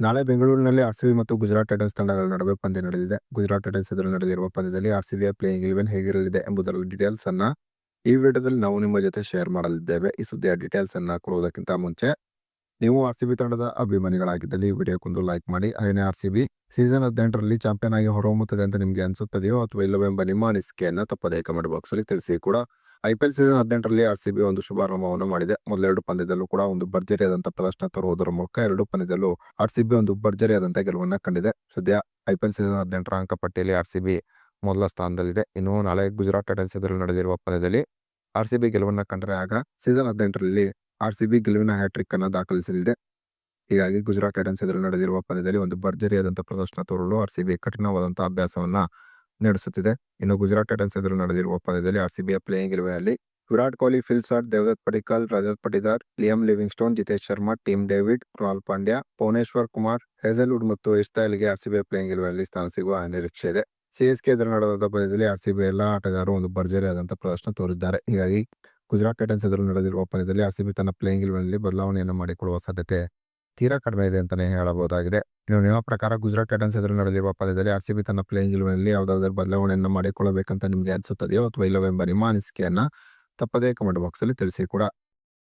ನಾಳೆ ಬೆಂಗಳೂರಿನಲ್ಲಿ ಆರ್ಸಿಬಿ ಮತ್ತು ಗುಜರಾತ್ ಟೈಟನ್ಸ್ ತಂಡಗಳ ನಡುವೆ ಪಂದ್ಯ ನಡೆದಿದೆ. ಗುಜರಾತ್ ಟೈಟನ್ಸ್ ಎದುರು ನಡೆದಿರುವ ಪಂದ್ಯದಲ್ಲಿ ಆರ್ಸಿಬಿಯ ಪ್ಲೇಯಿಂಗ್ ಇಲೆವೆನ್ ಹೇಗಿರಲಿದೆ ಎಂಬುದರ ಡೀಟೇಲ್ಸ್ ಅನ್ನ ಈ ವಿಡಿಯೋದಲ್ಲಿ ನಾವು ನಿಮ್ಮ ಜೊತೆ ಶೇರ್ ಮಾಡಲಿದ್ದೇವೆ. ಈ ಸುದ್ದಿಯ ಡೀಟೇಲ್ಸ್ ಅನ್ನ ಕೊಡುವುದಕ್ಕಿಂತ ಮುಂಚೆ ನೀವು ಆರ್ಸಿಬಿ ತಂಡದ ಅಭಿಮಾನಿಗಳಾಗಿದ್ದಲ್ಲಿ ಈ ವಿಡಿಯೋಕ್ಕೊಂದು ಲೈಕ್ ಮಾಡಿ. ಹಾಗೆಯೇ ಆರ್ಸಿಬಿ ಸೀಸನ್ ಹದಿನೆಂಟರಲ್ಲಿ ಚಾಂಪಿಯನ್ ಆಗಿ ಹೊರಹೊಮ್ಮುತ್ತದೆ ಅಂತ ನಿಮಗೆ ಅನಿಸುತ್ತದೆಯೋ ಅಥವಾ ಇಲ್ಲವೆಂಬ ನಿಮ್ಮ ಅನಿಸಿಕೆಯನ್ನು ತಪ್ಪದೇ ಕಮೆಂಟ್ ಬಾಕ್ಸ್ ಅಲ್ಲಿ ತಿಳಿಸಿ ಕೂಡ ಐಪಿಎಲ್ ಸೀಸನ್ ಹದಿನೆಂಟರಲ್ಲಿ ಆರ್ ಸಿ ಬಿ ಒಂದು ಶುಭಾರಂಭವನ್ನು ಮಾಡಿದೆ. ಮೊದಲೆರಡು ಪಂದ್ಯದಲ್ಲೂ ಕೂಡ ಒಂದು ಭರ್ಜರಿಯಾದಂತಹ ಪ್ರದರ್ಶನ ತರುವುದರ ಮೂಲಕ ಎರಡು ಪಂದ್ಯದಲ್ಲೂ ಆರ್ ಸಿ ಬಿ ಒಂದು ಭರ್ಜರಿಯಾದಂತಹ ಗೆಲುವನ್ನ ಕಂಡಿದೆ. ಸದ್ಯ ಐಪಿಎಲ್ ಸೀಸನ್ ಹದಿನೆಂಟರ ಅಂಕಪಟ್ಟಿಯಲ್ಲಿ ಆರ್ಸಿಬಿ ಮೊದಲ ಸ್ಥಾನದಲ್ಲಿದೆ. ಇನ್ನು ನಾಳೆ ಗುಜರಾತ್ ಟೈಟನ್ಸ್ ಎದುರು ನಡೆದಿರುವ ಪಂದ್ಯದಲ್ಲಿ ಆರ್ ಸಿ ಬಿ ಗೆಲುವನ್ನ ಕಂಡರೆ ಆಗ ಸೀಸನ್ ಹದಿನೆಂಟರಲ್ಲಿ ಆರ್ ಸಿ ಬಿ ಗೆಲುವಿನ ಹ್ಯಾಟ್ರಿಕ್ ಅನ್ನು ದಾಖಲಿಸಲಿದೆ. ಹೀಗಾಗಿ ಗುಜರಾತ್ ಟೈಟನ್ಸ್ ಎದುರು ನಡೆದಿರುವ ಪಂದ್ಯದಲ್ಲಿ ಒಂದು ಭರ್ಜರಿಯಾದಂತಹ ಪ್ರದರ್ಶನ ತೋರಲು ಆರ್ ಸಿ ಬಿ ಕಠಿಣವಾದಂತಹ ಅಭ್ಯಾಸವನ್ನ ನಡೆಸುತ್ತಿದೆ. ಇನ್ನು ಗುಜರಾತ್ ಟೈಟನ್ಸ್ ಎದುರು ನಡೆದಿರುವ ಪಂದ್ಯದಲ್ಲಿ ಬಿಯ playing ಇರುವೆಯಲ್ಲಿ Virat Kohli, Phil Salt Devdutt Padikkal, Rajat Patidar Liam Livingstone, Jitesh Sharma, Tim David Krunal Pandya, Bhuvneshwar Kumar Hazlewood ಮತ್ತು ಇಸ್ತಾಯಲ್ಗೆ ಬಿ ಪ್ಲೇಯಿಂಗ್ ಇಲೆವೆನಲ್ಲಿ ಸ್ಥಾನ ಸಿಗುವ ನಿರೀಕ್ಷೆ ಇದೆ. ಸಿಎಸ್ಕೆ ಎದುರು ನಡೆದ ಪಂದ್ಯದಲ್ಲಿ ಆರ್ಸಿಬಿ ಎಲ್ಲಾ ಆಟಗಾರರು ಒಂದು ಭರ್ಜರಿಯಾದಂತಹ ಪ್ರದರ್ಶನ ತೋರಿದ್ದಾರೆ. ಹೀಗಾಗಿ ಗುಜರಾತ್ ಟೈಟನ್ಸ್ ಎದುರು ನಡೆದಿರುವ ಪಂದ್ಯದಲ್ಲಿ ಬಿ ತನ್ನ ಪ್ಲೇಯಿಂಗ್ ಇಲ್ವಲ್ಲಿ ಬದಲಾವಣೆಯನ್ನು ಮಾಡಿಕೊಡುವ ಸಾಧ್ಯತೆ ತೀರಾ ಕಡಿಮೆ ಇದೆ ಅಂತಲೇ ಹೇಳಬಹುದಾಗಿದೆ. ನಿಮ್ಮ ಪ್ರಕಾರ ಗುಜರಾತ್ ಟೈಟನ್ಸ್ ಎದುರು ನಡೆದಿರುವ ಪಂದ್ಯದಲ್ಲಿ ಬಿ ತನ್ನ ಪ್ಲೇಯಿಂಗ್ ಇಲೆವೆನ್ನಲ್ಲಿ ಯಾವುದಾದ್ರೂ ಬದಲಾವಣೆಯನ್ನು ಮಾಡಿಕೊಳ್ಳಬೇಕಂತ ನಿಮಗೆ ಅನಿಸುತ್ತದೆಯೋ ಅಥವಾ ಇಲ್ಲವೆಂಬ ನಿಮ್ಮ ಅನಿಸಿಕೆಯನ್ನು ತಪ್ಪದೇ ಕಮೆಂಟ್ ಬಾಕ್ಸಲ್ಲಿ ತಿಳಿಸಿ ಕೂಡ.